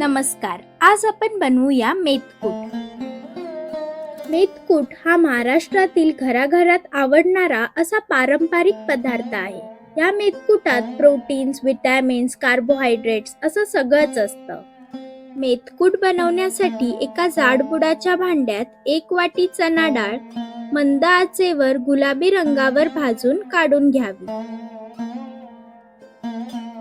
नमस्कार. आज आपण बनवूया मेथकूट. मेथकूट हा महाराष्ट्रातील घराघरात आवडणारा असा पारंपरिक पदार्थ आहे. या मेतकुटात प्रोटीन्स विटॅमिन्स कार्बोहायड्रेट्स असं सगळंच असतं. मेथकूट बनवण्यासाठी एका जाडबुडाच्या भांड्यात एक वाटी चणा डाळ मंद आचेवर गुलाबी रंगावर भाजून काढून घ्यावी.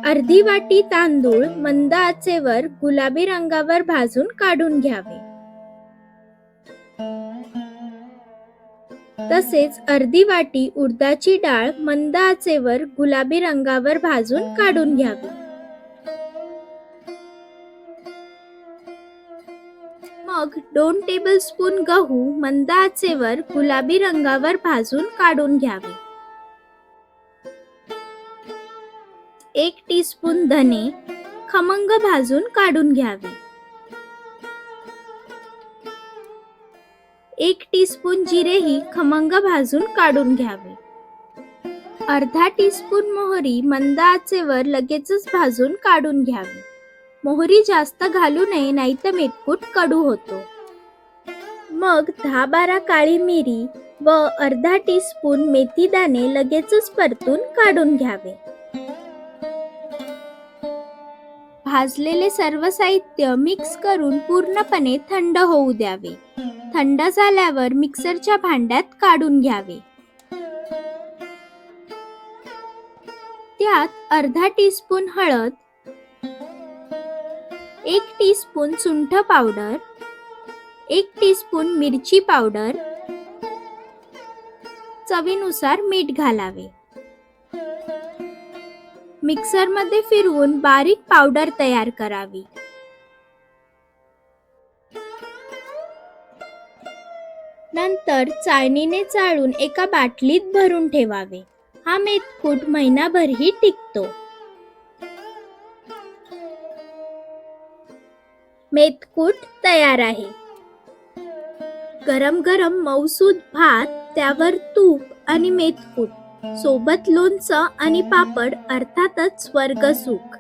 अर्धी वाटी तांदूळ मंद आचेवर गुलाबी रंगावर भाजून काढून घ्यावे. तसेच अर्धी वाटी उडदाची डाळ मंद आचेवर गुलाबी रंगावर भाजून काढून घ्यावी. मग दोन टेबलस्पून गहू मंद आचेवर गुलाबी रंगावर भाजून काढून घ्यावे. एक टीस्पून धने खमंग भाजून काढून घ्यावे. एक टीस्पून जिरेही खमंग भाजून काढून घ्यावे. अर्धा टीस्पून मोहरी मंद आचेवर लगेचच भाजून काढून घ्यावी. मोहरी जास्त घालू नये नाहीतर मेतकूट कडू होतो. मग दहा बारा काळी मिरी व अर्धा टीस्पून मेथी दाणे लगेचच परतून काढून घ्यावे. भाजलेले सर्व साहित्य मिक्स करून पूर्णपणे थंड होऊ द्यावे. थंड झाल्यावर मिक्सरच्या भांड्यात काढून घ्यावे. त्यात अर्धा टीस्पून हळद एक टीस्पून सुंठ पावडर एक टीस्पून मिरची पावडर चवीनुसार मीठ घालावे. मिक्सरमध्ये फिरवून बारीक पावडर तयार करावी. नंतर चाळणीने चाळून एका बाटलीत भरून ठेवावे. हा मेथकूट महिनाभरही टिकतो. मेथकूट तयार आहे. गरम गरम मौसूद भात त्यावर तूप आणि मेथकूट सोबत लोणचं आणि पापड अर्थातच स्वर्ग सुख